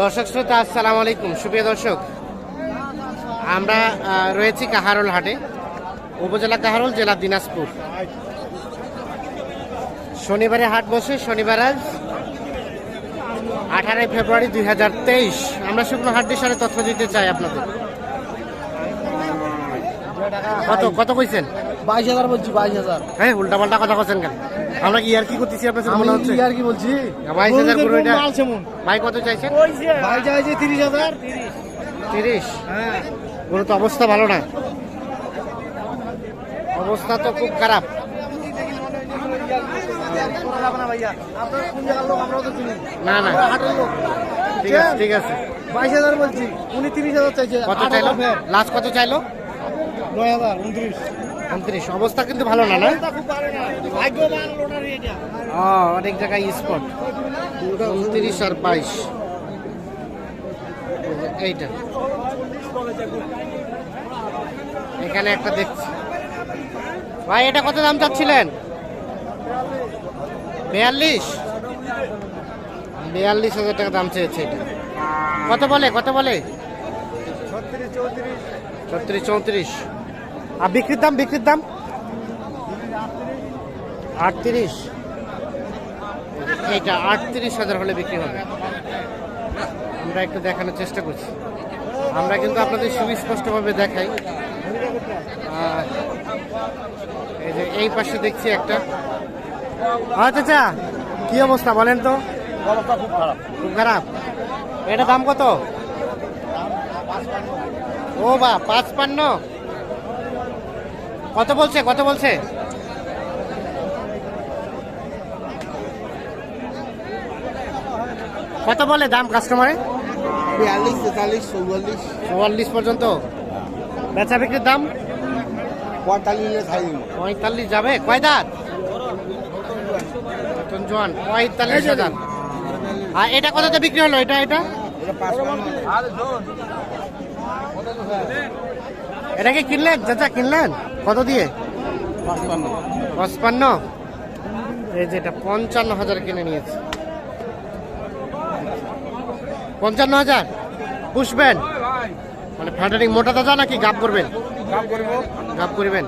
দর্শক শ্রোতা আসসালামু আলাইকুম। সুপ্রিয় দর্শক আমরা রয়েছি কাহারোল হাটে উপজেলা কাহারোল জেলা দিনাজপুর। শনিবারে হাট বসে শনিবার আজ আঠারোই ফেব্রুয়ারি দুই হাজার তেইশ। আমরা শুকনো হাট বিষয়ে তথ্য দিতে চাই আপনাদের। কত কত কইছেন? বাইশ হাজার বলছি বাইশ হাজার। হ্যাঁ উল্টা পাল্টা কথা বলছেন কেন? আমরা কি আর কি করতেছি আপনার সাথে মনে হচ্ছে? আর কি বলছি বাইশ হাজার পুরো এটা ভাই কত চাইছেন? ভাই চাইছে তিরিশ হাজার। তিরিশ? হ্যাঁ। গরু তো অবস্থা ভালো না। অবস্থা তো খুব খারাপ। ভাইয়া আপনার কোন জায়গার লোক আমরাও তো চিনি না না। ঠিক আছে ঠিক আছে। বাইশ হাজার বলছি। উনি তিরিশ হাজার চাইছে। কত চাইলো? লাস্ট কত চাইলো? নয় হাজার উনত্রিশ। উনত্রিশ। অবস্থা কিন্তু ভালো না না? অনেক জায়গায় স্পট উনত্রিশ আর বাইশ। এইটা। এখানে একটা দেখছি। ভাই, এটা কত দাম চাচ্ছিলেন? বিয়াল্লিশ? বিয়াল্লিশ হাজার টাকা দাম চেয়েছে এটা। কত বলে কত বলে? ছত্রিশ, চৌত্রিশ। ছত্রিশ, চৌত্রিশ। আর বিক্রির দাম বিক্রির দাম? আটত্রিশ। এইটা আটত্রিশ হাজার হলে বিক্রি হবে। আমরা একটু দেখানোর চেষ্টা করছি। আমরা কিন্তু আপনাদের সুস্পষ্টভাবে দেখাই। এই যে এই পাশে দেখছি একটা। হ্যাঁ চাচা কি অবস্থা বলেন তো? অবস্থা খুব খারাপ। খুব খারাপ? এটা দাম কত? ও বা পাঁচ পান্ন কত বলছে কত বলছে? কত বলে দাম কাস্টমারে বিয়াল্লিশ তেতাল্লিশ চৌয়াল্লিশ। চুয়াল্লিশ পর্যন্ত। বেচা বিক্রির দাম? পঁয়তাল্লিশ পঁয়তাল্লিশ যাবে? কয় দাঁত? নতুন জোয়ান। পঁয়তাল্লিশ হাজার। আর এটা কততে বিক্রি হলো? এটা এটা? এটা কি কিনলেন? চাচা, কিনলেন? কত দিয়ে? পঁচপান্ন। এই যে এটা পঞ্চান্ন হাজার কিনে নিয়েছে। পঞ্চান্ন হাজার? পুষবেন? মানে ফ্যাটারিং মোটা দাদা নাকি গাপ করবেন? গাপ করবেন।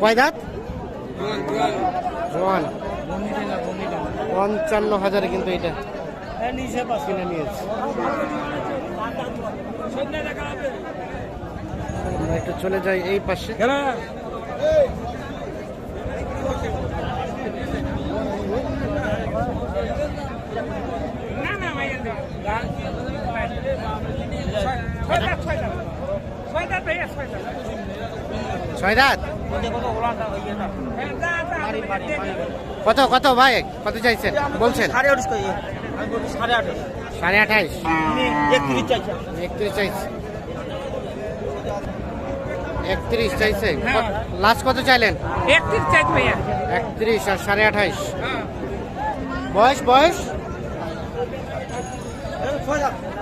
কয় দাঁত? পঞ্চান্ন হাজারে কিন্তু এটা। কিনে নিয়েছে। আমরা একটু চলে যাই এই পাশে। ছয় দাঁত কত কত ভাই? কত চাইছেন? বলছেন? সাড়ে সাড়ে সাড়ে আঠাইশ একত্রিশ চাইছে। একত্রিশ চাইছে। একত্রিশ চাইছে লাস্ট কত চাইলেন? একত্রিশ চাইছে ভাইয়া। একত্রিশ আর সাড়ে আঠাইশ। বয়স বয়স?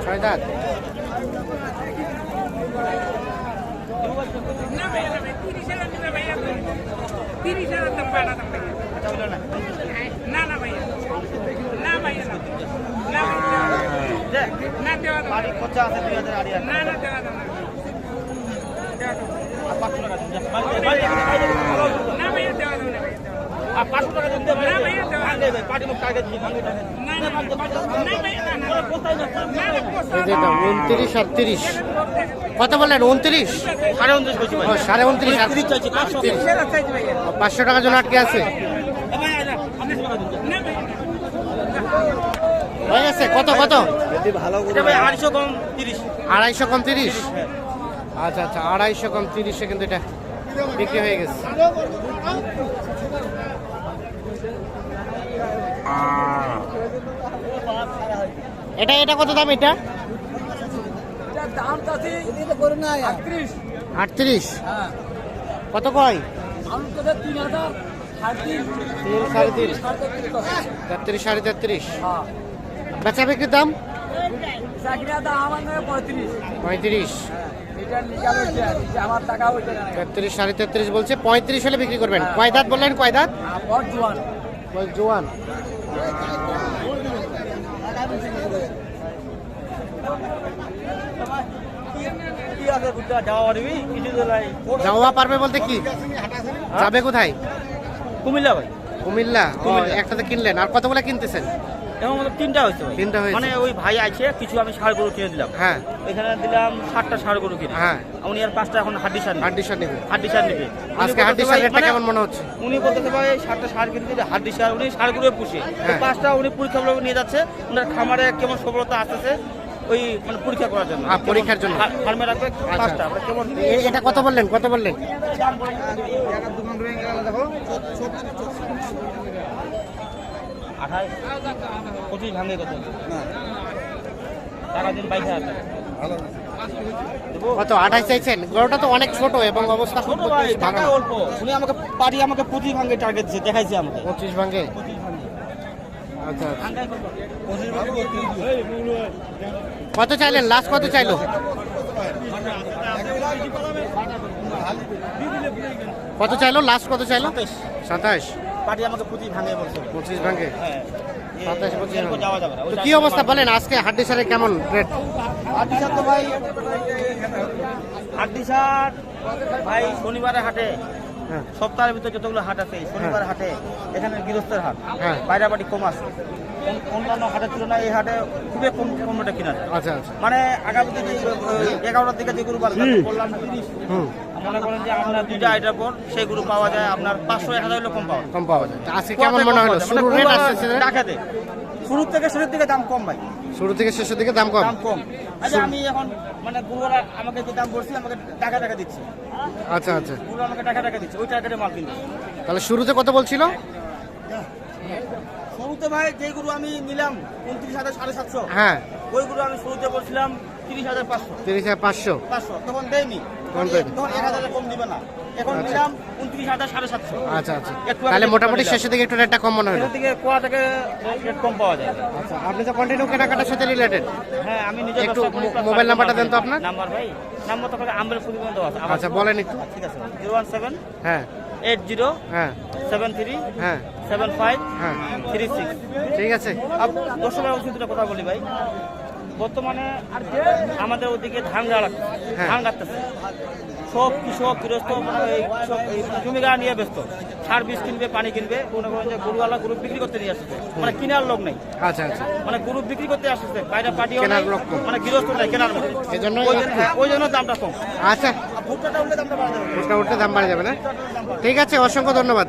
ছয় দাঁত। না ভাইয়া না ভাইয়া না না ভাইয়া। না না। না ভাইয়া না। দেওয়া না। না দেওয়া উনত্রিশ আর তিরিশ। কত বললেন? উনত্রিশ? সাড়ে উনত্রিশ পাঁচশো। টাকার জন্য আটকে আছে। হয়ে গেছে? কত কত? আড়াইশো কম তিরিশ। আড়াইশো কম তিরিশ? আচ্ছা আচ্ছা আড়াইশো কম তিরিশে কিন্তু এটা বিক্রি হয়ে গেছে। এটা এটা কত দাম এটা? আটত্রিশ। আটত্রিশ? কত কয়? তিন সাড়ে তিন। তেত্রিশ সাড়ে তেত্রিশ। হ্যাঁ। বেচা বিক্রির দাম? পঁয়ত্রিশ। তেত্রিশ সাড়ে তেত্রিশ বলছে পঁয়ত্রিশ হলে বিক্রি করবেন। কয় দাঁত বললেন কয় দাঁত? জোয়ান। যাওয়া পারবি? বলতে কি? যাবে কোথায়? কুমিল্লা ভাই। কুমিল্লা? ও কুমিল্লা। একটাতে কিনলেন। আর কতগুলো কিনতেছেন? এখন আমাদের তিনটা হয়েছে তিনটা হয়েছে। মানে ওই ভাই আছে কিছু আমি ষাড় গরু কিনে দিলাম হ্যাঁ এখানে দিলাম ষাটটা ষাড় গরু কিনে হ্যাঁ। উনি আর পাঁচটা এখন হাড্ডি সার হাড্ডি সার নেবে হাড্ডি সার নেবে আজকে হাড্ডি সার রেটটা মানে কেমন মনে হচ্ছে উনি বলতেছে ভাই ষাটটা সার কিনতে দিলে হাড্ডি সার উনি সার গরু পুষে হ্যাঁ। পাঁচটা উনি পরীক্ষা করে নিয়ে যাচ্ছে ওনার খামারে কেমন সফলতা আসতেছে ওই মানে পরীক্ষা করার জন্য পরীক্ষার জন্য। ফার্মে রাখবে আচ্ছা। পাঁচটা মানে কেমন এটা কত বললেন কত বললেন আঠাশ? পঁচিশ ভাঙে কত? টাকা দিন বাইশ হাজার। কত আঠাশ চাইছেন? গরুটা তো অনেক ছোট এবং অবস্থা খুব ছোট ভাই টাকা অল্প। উনি আমাকে পার্টি আমাকে পঁচিশ ভাঙে টার্গেট দেখাইছে আমাকে। পঁচিশ ভাঙে? আচ্ছা আচ্ছা। কত? চাইলেন? লাস্ট কত চাইলো? কত চাইলো? লাস্ট কত চাইলো? সাতাইশ। সাতাশ। পার্টি আমাকে পঁচিশ ভাঙে বলছে। পঁচিশ ভাঙ্গে হ্যাঁ। সাতাশ পঁচিশ যাওয়া যাবে না। কি অবস্থা বলেন আজকে হাড্ডি সারে কেমন রেট? হাড্ডি সার তো ভাই হাড্ডি সার ভাই শনিবারে হাটে। হ্যাঁ। সপ্তাহের ভিতরে যতগুলো হাট আছে শনিবার হাটে এখানে গৃহস্থের হাট। হ্যাঁ। বাইরাবাড়ি কম আছে। অন- অন্যান্য হাটের তুলনায় এই হাটে খুবই কম রেটে কিনা যায়। আচ্ছা আচ্ছা। মানে আগামীতে যে এগারোটার দিকে যে গরু বললাম তিরিশ। হুম। মনে করেন যে দুইটা আইটার পর সেই গরু পাওয়া যায় আপনার পাঁচশো এক হাজার কম পাওয়া কম পাওয়া যায়। আজকে কেমন মনে হলো? মানে শুরু রেট আসতেছে ডাকাতে। শুরু থেকে শেষের দিকে দাম কম ভাই। শুরু থেকে শেষের দিকে দাম কম? দাম কম। আচ্ছা আমি এখন মানে গুরুরা আমাকে যে দাম বলছি আমাকে টাকা টাকা দিচ্ছে। আচ্ছা আচ্ছা। গুরু আমাকে টাকা টাকা দিচ্ছে ওই মাল তাহলে শুরুতে কত বলছিল? শুরুতে ভাই যে গরু আমি নিলাম উনত্রিশ হাজার সাড়ে সাতশো। হ্যাঁ। ওই গরু আমি শুরুতে বলছিলাম তিরিশ হাজার পাঁচশো। তিরিশ হাজার পাঁচশো। পাঁচশো। তখন দেয়নি। তখন এক হাজার কম দিবে না। এখন আচ্ছা। নিলাম উনত্রিশ হাজার সাড়ে সাতশো। আচ্ছা আচ্ছা। তাহলে মোটামুটি দিলাম। শেষের দিকে একটু রেটটা কম মনে এখান থেকে কোয়া থেকে রেট কম পাওয়া যায়। আচ্ছা আপনি তো কন্টিনিউ কেনাকাটার সাথে রিলেটেড হ্যাঁ আমি নিজে একটু মোবাইল নাম্বারটা দেন তো আপনার? নাম্বার ভাই নাম্বার তো আছে। আমার- আচ্ছা বলেন একটু। ঠিক আছে। জিরো ওয়ান সেভেন হ্যাঁ। এইট জিরো হ্যাঁ। সেভেন থ্রি হ্যাঁ। সেভেন ফাইভ হ্যাঁ। Three six. ঠিক আছে। দর্শকের দুটো কথা বলি ভাই। বর্তমানে আমাদের ওদিকে ধান গাড়া হ্যাঁ। ধান কাটতেছে সব কৃষক গৃহস্থ এই কৃষক জমি গাড়া নিয়ে ব্যস্ত। সার বীজ কিনবে পানি কিনবে মনে করেন যে গরুওয়ালা গরু বিক্রি করতে নিয়ে আসছে। মানে কেনার লোক নেই। আচ্ছা আচ্ছা। মানে গরু বিক্রি করতে আসছে বাইরে পার্টি লোক মানে গৃহস্থ নাই কেনার মতো। এজন্যই ওই জন্য- হ্যাঁ, ওই জন্য দামটা কম। আচ্ছা। ভুট্টাটা উঠলে দামটা বাড়া যাবে। উঠতে দাম বাড়ে যাবে না? ঠিক আছে অসংখ্য ধন্যবাদ।